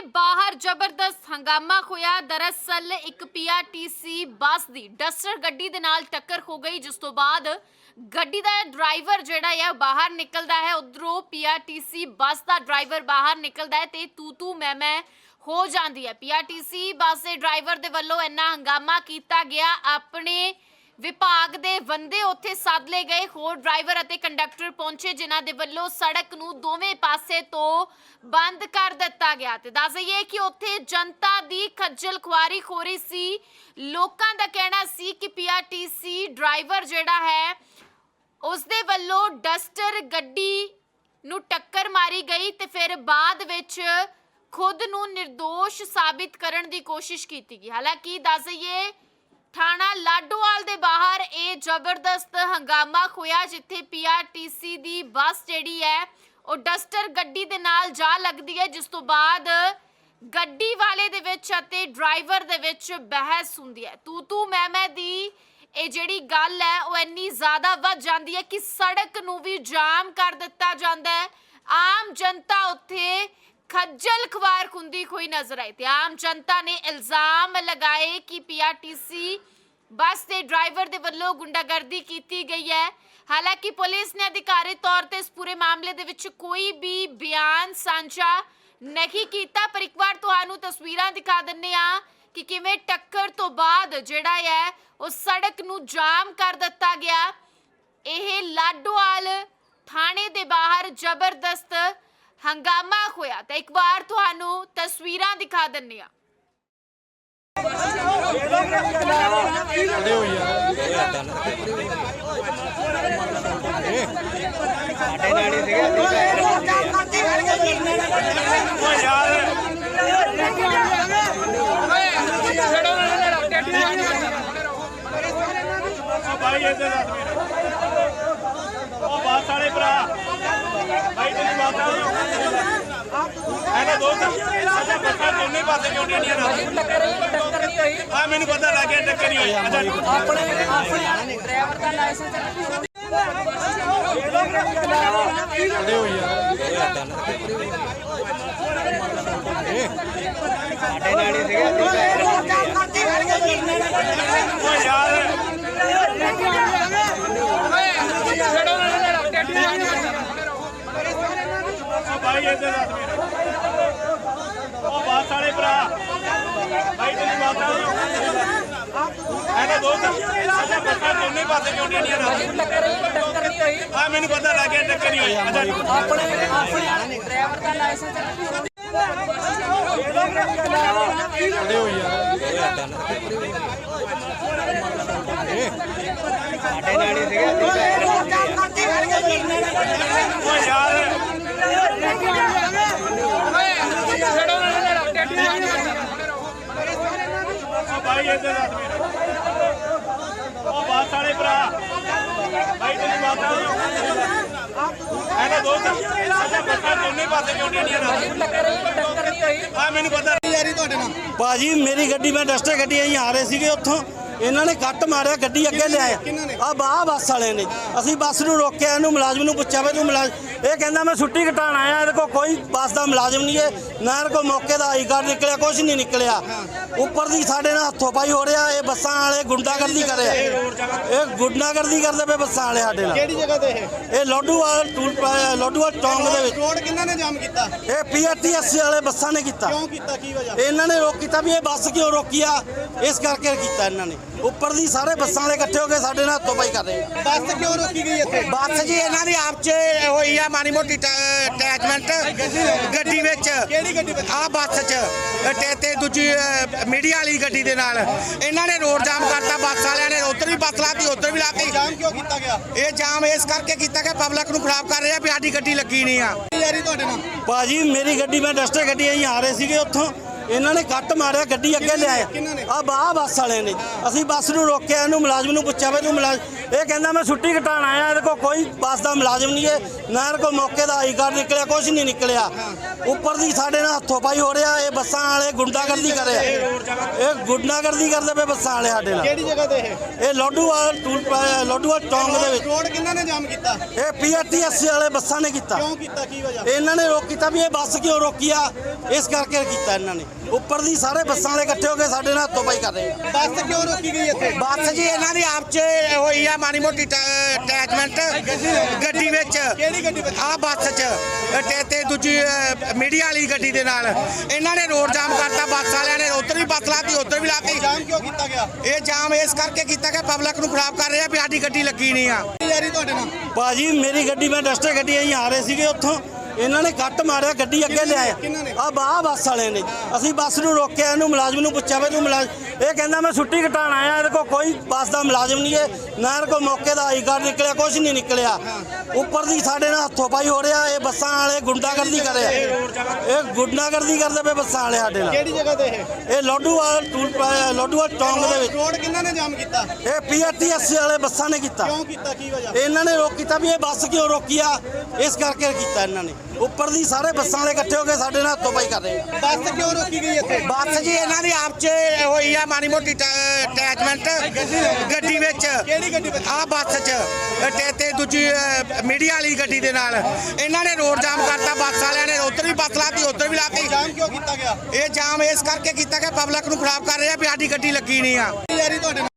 ਦੇ ਬਾਹਰ ਜ਼ਬਰਦਸਤ ਹੰਗਾਮਾ ਹੋਇਆ। ਦਰਅਸਲ ਇੱਕ ਪੀਆਰਟੀਸੀ ਬੱਸ ਦੀ ਡਸਟਰ ਗੱਡੀ ਦੇ ਨਾਲ ਟੱਕਰ ਹੋ ਗਈ, ਜਿਸ ਤੋਂ ਬਾਅਦ ਗੱਡੀ ਦਾ ਡਰਾਈਵਰ ਜਿਹੜਾ ਹੈ ਬਾਹਰ ਨਿਕਲਦਾ ਹੈ। ਉਧਰੋਂ ਪੀਆਰਟੀਸੀ ਬੱਸ ਦਾ ਡਰਾਈਵਰ ਬਾਹਰ ਨਿਕਲਦਾ ਹੈ ਤੇ ਤੂ ਤੂ ਮੈਂ ਮੈਂ ਹੋ। ਜਾਂਦੀ ਹੈ ਪੀਆਰਟੀਸੀ ਬੱਸ ਦੇ ਡਰਾਈਵਰ ਦੇ ਵੱਲੋਂ ਇੰਨਾ ਹੰਗਾਮਾ ਕੀਤਾ ਗਿਆ। ਆਪਣੇ ਵਿਭਾਗ ਦੇ ਬੰਦੇ ਉੱਥੇ ਸੱਦ ਲਏ ਗਏ, ਹੋਰ ਡਰਾਈਵਰ ਅਤੇ ਕੰਡਕਟਰ ਪਹੁੰਚੇ, ਜਿਨ੍ਹਾਂ ਦੇ ਵੱਲੋਂ ਸੜਕ ਨੂੰ ਦੋਵੇਂ ਪਾਸੇ ਤੋਂ ਬੰਦ ਕਰ ਦਿੱਤਾ ਗਿਆ ਤੇ ਦੱਸ ਦਈਏ ਕਿ ਉੱਥੇ ਜਨਤਾ ਦੀ ਖੱਜਲ ਖੁਆਰੀ ਹੋ ਰਹੀ ਸੀ। ਲੋਕਾਂ ਦਾ ਕਹਿਣਾ ਸੀ ਕਿ ਪੀਆਰਟੀਸੀ ਡਰਾਈਵਰ ਜਿਹੜਾ ਹੈ ਉਸ ਦੇ ਵੱਲੋਂ ਡਸਟਰ ਗੱਡੀ ਨੂੰ ਟੱਕਰ ਮਾਰੀ ਗਈ ਤੇ ਫਿਰ ਬਾਅਦ ਵਿੱਚ ਖੁਦ ਨੂੰ નિર્ਦੋਸ਼ ਸਾਬਿਤ ਕਰਨ ਦੀ ਕੋਸ਼ਿਸ਼ ਕੀਤੀ ਗਈ। ਹਾਲਾਂਕਿ ਦੱਸ ਦਈਏ ਥਾਣਾ ਲਾਡੋਵਾਲ ਦੇ ਬਾਹਰ ਇਹ ਜ਼ਬਰਦਸਤ ਹੰਗਾਮਾ ਹੋਇਆ ਜਿੱਥੇ ਪੀਆਰਟੀਸੀ ਦੀ ਬੱਸ ਜਿਹੜੀ ਹੈ, ਉਹ ਡਸਟਰ ਗੱਡੀ ਦੇ ਨਾਲ ਜਾ ਲੱਗਦੀ ਹੈ, ਜਿਸ ਤੋਂ ਬਾਅਦ ਗੱਡੀ ਵਾਲੇ ਦੇ ਵਿੱਚ ਅਤੇ ਡਰਾਈਵਰ ਦੇ ਵਿੱਚ ਬਹਿਸ ਹੁੰਦੀ ਹੈ। ਤੂੰ ਤੂੰ ਮੈਂ ਮੈਂ ਦੀ ਇਹ ਜਿਹੜੀ ਗੱਲ ਹੈ, ਉਹ ਇੰਨੀ ਜ਼ਿਆਦਾ ਵੱਧ ਜਾਂਦੀ ਹੈ ਕਿ ਸੜਕ ਨੂੰ ਵੀ ਜਾਮ ਕਰ ਦਿੱਤਾ ਜਾਂਦਾ ਹੈ। ਆਮ ਜਨਤਾ ਉੱਥੇ ਖੱਜਲ ਖਵਾਰ ਹੁੰਦੀ ਹੋਈ ਨਜ਼ਰ ਆਈ ਤੇ ਆਮ ਜਨਤਾ ਨੇ ਇਲਜ਼ਾਮ ਲਗਾਏ ਕਿ ਪੀਆਰਟੀਸੀ ਬੱਸ ਦੇ ਡਰਾਈਵਰ ਦੇ ਵੱਲੋਂ ਗੁੰਡਾਗਰਦੀ ਕੀਤੀ ਗਈ ਹੈ। ਹਾਲਾਂਕਿ ਪੁਲਿਸ ਨੇ ਅਧਿਕਾਰਿਤ ਤੌਰ ਤੇ ਇਸ ਪੂਰੇ ਮਾਮਲੇ ਦੇ ਵਿੱਚ ਕੋਈ ਵੀ ਬਿਆਨ ਸਾਂਝਾ ਨਹੀਂ ਕੀਤਾ, ਪਰ ਇੱਕ ਵਾਰ ਤੁਹਾਨੂੰ ਤਸਵੀਰਾਂ ਦਿਖਾ ਦਿੰਨੇ ਆ ਕਿ ਕਿਵੇਂ ਟੱਕਰ ਤੋਂ ਬਾਅਦ ਜਿਹੜਾ ਹੈ, ਉਹ ਸੜਕ ਨੂੰ ਜਾਮ ਕਰ ਦਿੱਤਾ ਗਿਆ। ਇਹ ਲਾਡੋਵਾਲ ਥਾਣੇ ਦੇ ਬਾਹਰ ਜ਼ਬਰਦਸਤ ਹੰਗਾਮਾ ਹੋਇਆ ਤਾਂ ਇੱਕ ਵਾਰ ਤੁਹਾਨੂੰ ਤਸਵੀਰਾਂ ਦਿਖਾ ਦਿੰਨੇ ਆ ਭਾਈ ਇੱਧਰ ਦੱਸ ਉਹ ਬਾਤ ਵਾਲੇ ਭਰਾ ਭਾਈ ਤੈਨੂੰ ਬਾਤ ਆ ਇਹਨੇ ਦੋ ਅੱਛਾ ਬੱਸਾਂ ਦੋਨੇ ਪਾਸੇ ਕਿਉਂ ਨਾ ਟੱਕਰ ਟੱਕਰ ਨਹੀਂ ਹੋਈ ਆ ਮੈਨੂੰ ਪਤਾ ਲੱਗ ਗਿਆ ਟੱਕਰ ਨਹੀਂ ਹੋਈ ਅੱਛਾ ਆਪਣੇ ਆਪਣੇ ਡਰਾਈਵਰ ਦਾ ਲਾਇਸੈਂਸ ਉਹ ਯਾਰ ਉਹ ਭਾਈ ਇੱਧਰ ਦੱਸ ਮੇਰੇ ਉਹ ਬਾਤ ਵਾਲੇ ਭਰਾ ਭਾਈ ਤੈਨੂੰ ਬਾਤ ਆ ਇਹਨੇ ਦੋ ਅੱਛਾ ਬੱਸਾਂ ਦੋਨੇ ਪਾਸੇ ਕਿਉਂ ਨਹੀਂ ਨਾ ਟੱਕਰ ਟੱਕਰ ਨਹੀਂ ਹੋਈ ਆ ਮੈਨੂੰ ਪਤਾ ਲੱਗ ਗਿਆ ਟੱਕਰ ਨਹੀਂ ਹੋਈ ਅੱਛਾ ਆਪਣੇ ਆਪਣੇ ਡਰਾਈਵਰ ਦਾ ਲਾਇਸੈਂਸ ਉਹ ਯਾਰ ਉਹ ਭਾਈ ਇੱਧਰ ਦੱਸ ਮੇਰੇ ਉਹ ਬਾਤ ਵਾਲੇ ਭਰਾ ਭਾਈ ਤੈਨੂੰ ਬਾਤ ਆ ਇਹਨੇ ਦੋ ਅੱਛਾ ਬੱਸਾਂ ਦੋਨੇ ਪਾਸੇ ਕਿਉਂ ਨਹੀਂ ਨਾ ਟੱਕਰ ਟੱਕਰ ਨਹੀਂ ਹੋਈ ਆ ਮੈਨੂੰ ਪਤਾ ਯਾਰੀ ਤੁਹਾਡੇ ਨਾਲ ਬਾਜੀ ਮੇਰੀ ਗੱਡੀ ਮੈਂ ਡਸਟਰ ਗੱਡੀ ਅਸੀਂ ਆ ਰਹੇ ਸੀਗੇ ਉੱਥੋਂ। ਇਹਨਾਂ ਨੇ ਕੱਟ ਮਾਰਿਆ ਗੱਡੀ ਅੱਗੇ ਲਿਆਇਆ? ਆ ਬਾਹ ਬੱਸ ਵਾਲੇ ਨੇ। ਅਸੀਂ ਬੱਸ ਨੂੰ ਰੋਕਿਆ ਇਹਨੂੰ ਮੁਲਾਜ਼ਮ ਨੂੰ ਪੁੱਛਿਆ ਵੀ ਤੂੰ ਮੁਲਾਜ਼ਮ ਇਹ ਕਹਿੰਦਾ ਮੈਂ ਛੁੱਟੀ ਕਟਾਣ ਆਇਆ ਇਹਦੇ ਕੋਲ ਕੋਈ ਬੱਸ ਦਾ ਮੁਲਾਜ਼ਮ ਨਹੀਂ ਹੈ ਨਾ ਇਹਦੇ ਕੋਲ ਮੌਕੇ ਦਾ ਆਈ ਕਾਰਡ ਨਿਕਲਿਆ ਕੁਝ ਨਹੀਂ ਨਿਕਲਿਆ। ਉੱਪਰ ਦੀ ਸਾਡੇ ਨਾਲ ਹੱਥੋਂ ਪਾਈ ਹੋ ਰਿਹਾ ਇਹ ਬੱਸਾਂ ਵਾਲੇ ਗੁੰਡਾਗਰਦੀ ਕਰ ਰਿਹਾ ਇਹ ਗੁੰਡਾਗਰਦੀ ਕਰਦੇ ਪਏ ਬੱਸਾਂ ਵਾਲੇ ਸਾਡੇ ਨਾਲ। ਕਿਹੜੀ ਜਗ੍ਹਾ ਤੇ ਇਹ? ਇਹ ਲੋਡੂਵਾਲ ਟੂਲ ਲੋਡੂਵਾਲ ਚੌਂਕ ਦੇ ਵਿੱਚ। ਰੋਡ ਕਿੰਨਾ ਨੇ ਜਾਮ ਕੀਤਾ? ਇਹ ਪੀਆਰਟੀਐਸ ਵਾਲੇ ਬੱਸਾਂ ਨੇ ਕੀਤਾ। ਕਿਉਂ ਕੀਤਾ? ਕੀ ਵਜ੍ਹਾ? ਇਹਨਾਂ ਨੇ ਰੋਕ ਕੀਤਾ ਵੀ ਇਹ ਬੱਸ ਕਿਉਂ ਰੋਕੀ ਆ? ਇਸ ਕਰਕੇ ਕੀਤਾ ਇਹਨਾਂ ਨੇ। ਉੱਪਰ ਦੀ ਸਾਰੇ ਬੱਸਾਂ ਵਾਲੇ ਇਕੱਠੇ ਹੋ ਕੇ ਸਾਡੇ ਨਾਲ ਹੱਥੋਂ ਪਾਈ ਕਰ ਰਹੇ ਆ। ਬੱਸ ਕਿਉਂ ਰੋਕੀ ਗਈ ਇੱਥੇ? ਬੱਸ ਜੀ ਇਹਨਾਂ ਦੀ ਆਪ ਚ ਹੋਈ ਆ ਮਾੜੀ ਮੋਟੀ ਅਟੈਚਮੈਂਟ। ਗੱਡੀ ਵਿੱਚ। ਕਿਹੜੀ ਗੱਡੀ ਵਿੱਚ? ਆ ਬੱਸ ਚ। ਤੇ ਤੇ ਦੂਜੀ ਮੀਡੀਆ ਵਾਲੀ ਗੱਡੀ ਦੇ ਨਾਲ। ਇਹਨਾਂ ਨੇ ਰੋਡ ਜਾਮ ਕਰਤਾ ਬੱਸ ਵਾਲਿਆਂ ਨੇ। ਉੱਧਰ ਵੀ ਬੱਸ ਲਾਤੀ ਉੱਧਰ ਵੀ ਲਾਤੀ। ਜਾਮ ਕਿਉਂ ਕੀਤਾ ਗਿਆ? ਇਹ ਜਾਮ ਇਸ ਕਰਕੇ ਕੀਤਾ ਕਿ ਪਬਲਿਕ ਨੂੰ ਖਰਾਬ ਕਰ ਰਹੇ ਆ ਵੀ ਸਾਡੀ ਗੱਡੀ ਲੱਗੀ ਨਹੀਂ ਆ। ਯਾਰੀ ਤੁਹਾਡੇ ਨਾਲ? ਬਾਜੀ ਮੇਰੀ ਗੱਡੀ ਮੈਂ ਡਸਟਰ ਗੱਡੀ ਅਸੀਂ ਆ ਰਹੇ ਸੀਗੇ ਉੱਥੋਂ। ਇਹਨਾਂ ਨੇ ਕੱਟ ਮਾਰਿਆ ਗੱਡੀ ਅੱਗੇ ਲਿਆਇਆ? ਆ ਬਾਹ ਬੱਸ ਵਾਲੇ ਨੇ। ਅਸੀਂ ਬੱਸ ਨੂੰ ਰੋਕਿਆ ਇਹਨੂੰ ਮੁਲਾਜ਼ਮ ਨੂੰ ਪੁੱਛਿਆ ਵੀ ਤੂੰ ਮੁਲਾਜ਼ਮ ਇਹ ਕਹਿੰਦਾ ਮੈਂ ਛੁੱਟੀ ਕਟਾਣ ਆਇਆ ਇਹਦੇ ਕੋਲ ਕੋਈ ਬੱਸ ਦਾ ਮੁਲਾਜ਼ਮ ਨਹੀਂ ਹੈ ਨਾ ਇਹਦੇ ਕੋਲ ਮੌਕੇ ਦਾ ਆਈ ਕਾਰਡ ਨਿਕਲਿਆ ਕੁਝ ਨਹੀਂ ਨਿਕਲਿਆ। ਉੱਪਰ ਦੀ ਸਾਡੇ ਨਾਲ ਹੱਥੋਂ ਪਾਈ ਹੋ ਰਿਹਾ ਇਹ ਬੱਸਾਂ ਵਾਲੇ ਗੁੰਡਾਗਰਦੀ ਕਰ ਰਿਹਾ। ਇਹ ਗੁੰਡਾਗਰਦੀ ਕਰਦੇ ਪਏ ਬੱਸਾਂ ਵਾਲੇ ਸਾਡੇ ਨਾਲ। ਕਿਹੜੀ ਜਗ੍ਹਾ ਤੇ ਇਹ? ਇਹ ਲੋਡੂਵਾਲ ਟੂਲ ਲੋਡੂਵਾਲ ਚੌਂਕ ਦੇ ਵਿੱਚ। ਰੋਡ ਕਿੰਨਾ ਨੇ ਜਾਮ ਕੀਤਾ? ਇਹ ਪੀਆਰਟੀਐਸ ਵਾਲੇ ਬੱਸਾਂ ਨੇ ਕੀਤਾ। ਕਿਉਂ ਕੀਤਾ? ਕੀ ਵਜ੍ਹਾ? ਇਹਨਾਂ ਨੇ ਰੋਕ ਕੀਤਾ ਵੀ ਇਹ ਬੱਸ ਕਿਉਂ ਰੋਕੀ ਆ? ਇਸ ਕਰਕੇ ਕੀਤਾ ਇਹਨਾਂ ਨੇ। ਉੱਪਰ ਦੀ ਸਾਰੇ ਬੱਸਾਂ ਵਾਲੇ ਇਕੱਠੇ ਹੋ ਕੇ ਸਾਡੇ ਨਾਲ ਹੱਥੋਂ ਪਾਈ ਕਰ ਰਹੇ ਆ। ਬੱਸ ਕਿਉਂ ਰੋਕੀ ਗਈ ਇੱਥੇ? ਬੱਸ ਜੀ ਇਹਨਾਂ ਦੀ ਆਪ 'ਚ ਹੋਈ ਆ ਮਾੜੀ ਮੋਟੀ ਅਟੈਚਮੈਂਟ ਗੱਡੀ ਵਿੱਚ। ਕਿਹੜੀ ਗੱਡੀ ਵਿੱਚ? ਆ ਬੱਸ 'ਚ। ਤੇ ਤੇ ਦੂਜੀ ਮੀਡੀਆ ਵਾਲੀ ਗੱਡੀ ਦੇ ਨਾਲ। ਇਹਨਾਂ ਨੇ ਰੋਡ ਜਾਮ ਕਰਤਾ ਬੱਸ ਵਾਲਿਆਂ ਨੇ। ਉੱਧਰ ਵੀ ਬੱਸ ਲਾਤੀ ਉੱਧਰ ਵੀ ਲਾਤੀ। ਜਾਮ ਕਿਉਂ ਕੀਤਾ ਗਿਆ? ਇਹ ਜਾਮ ਇਸ ਕਰਕੇ ਕੀਤਾ ਕਿ ਪਬਲਿਕ ਨੂੰ ਖਰਾਬ ਕਰ ਰਿਹਾ ਵੀ ਸਾਡੀ ਗੱਡੀ ਲੱਗੀ ਨਹੀਂ ਆ। ਤੁਹਾਡੇ ਨਾਲ? ਮੇਰੀ ਗੱਡੀ ਮੈਂ ਡਸਟਰ ਗੱਡੀ ਅਸੀਂ ਆ ਰਹੇ ਸੀਗੇ ਉੱਥੋਂ। ਇਹਨਾਂ ਨੇ ਕੱਟ ਮਾਰਿਆ ਗੱਡੀ ਅੱਗੇ ਲਿਆਇਆ? ਆ ਬਾਹ ਬੱਸ ਵਾਲੇ ਨੇ। ਅਸੀਂ ਬੱਸ ਨੂੰ ਰੋਕਿਆ ਇਹਨੂੰ ਮੁਲਾਜ਼ਮ ਨੂੰ ਪੁੱਛਿਆ ਵੀ ਤੂੰ ਮੁਲਾਜ਼ਮ ਇਹ ਕਹਿੰਦਾ ਮੈਂ ਛੁੱਟੀ ਘਟਾਣ ਆਇਆ ਇਹਦੇ ਕੋਲ ਕੋਈ ਬੱਸ ਦਾ ਮੁਲਾਜ਼ਮ ਨਹੀਂ ਹੈ ਨਾ ਇਹਦੇ ਕੋਲ ਮੌਕੇ ਦਾ ਆਈ ਕਾਰਡ ਨਿਕਲਿਆ ਕੁਝ ਨਹੀਂ ਨਿਕਲਿਆ। ਉੱਪਰ ਦੀ ਸਾਡੇ ਨਾਲ ਹੱਥੋਂ ਪਾਈ ਹੋ ਰਿਹਾ ਇਹ ਬੱਸਾਂ ਵਾਲੇ ਗੁੰਡਾਗਰਦੀ ਕਰ ਰਿਹਾ। ਇਹ ਗੁੰਡਾਗਰਦੀ ਕਰਦੇ ਪਏ ਬੱਸਾਂ ਵਾਲੇ ਸਾਡੇ ਨਾਲ। ਕਿਹੜੀ ਜਗ੍ਹਾ ਤੇ ਇਹ? ਇਹ ਲੋਡੂਵਾਲ ਟੂਲ ਲੋਡੂਵਾਲ ਚੌਂਕ ਦੇ ਵਿੱਚ। ਰੋਡ ਕਿਹਨਾਂ ਨੇ ਜਾਮ ਕੀਤਾ? ਇਹ ਪੀਆਰਟੀਐਸ ਵਾਲੇ ਬੱਸਾਂ ਨੇ ਕੀਤਾ। ਕਿਉਂ ਕੀਤਾ? ਕੀ ਵਜ੍ਹਾ? ਇਹਨਾਂ ਨੇ ਰੋਕ ਕੀਤਾ ਵੀ ਇਹ ਬੱਸ ਕਿਉਂ ਰੋਕੀ ਆ? ਇਸ ਕਰਕੇ ਕੀਤਾ ਇਹਨਾਂ ਨੇ। ਉੱਪਰ ਦੀ ਸਾਰੇ ਬੱਸਾਂ ਵਾਲੇ ਇਕੱਠੇ ਹੋ ਕੇ ਸਾਡੇ ਨਾਲ ਹੱਥੋਂ ਪਾਈ ਕਰ ਰਹੇ ਆ। ਬੱਸ ਕਿਉਂ ਰੋਕੀ ਗਈ ਇੱਥੇ? ਬੱਸ ਜੀ ਇਹਨਾਂ ਦੀ ਆਪ 'ਚ ਹੋਈ ਆ ਮਾੜੀ ਮੋਟੀ ਅਟੈਚਮੈਂਟ ਗੱਡੀ ਵਿੱਚ। ਕਿਹੜੀ ਗੱਡੀ ਵਿੱਚ? ਆ ਬੱਸ 'ਚ। ਤੇ ਤੇ ਦੂਜੀ ਮੀਡੀਆ ਵਾਲੀ ਗੱਡੀ ਦੇ ਨਾਲ। ਇਹਨਾਂ ਨੇ ਰੋਡ ਜਾਮ ਕਰਤਾ ਬੱਸ ਵਾਲਿਆਂ ਨੇ ਉੱਧਰ ਵੀ ਬੱਸ ਲਾਤੀ ਉੱਧਰ ਵੀ ਲਾਤੀ। ਜਾਮ ਕਿਉਂ ਕੀਤਾ ਗਿਆ? ਇਹ ਜਾਮ ਇਸ ਕਰਕੇ ਕੀਤਾ ਕਿ ਪਬਲਿਕ ਨੂੰ ਖਰਾਬ ਕਰ ਰਿਹਾ ਵੀ ਸਾਡੀ ਗੱਡੀ ਲੱਗੀ ਨਹੀਂ ਆ। ਯਾਰੀ ਤੁਹਾਡੇ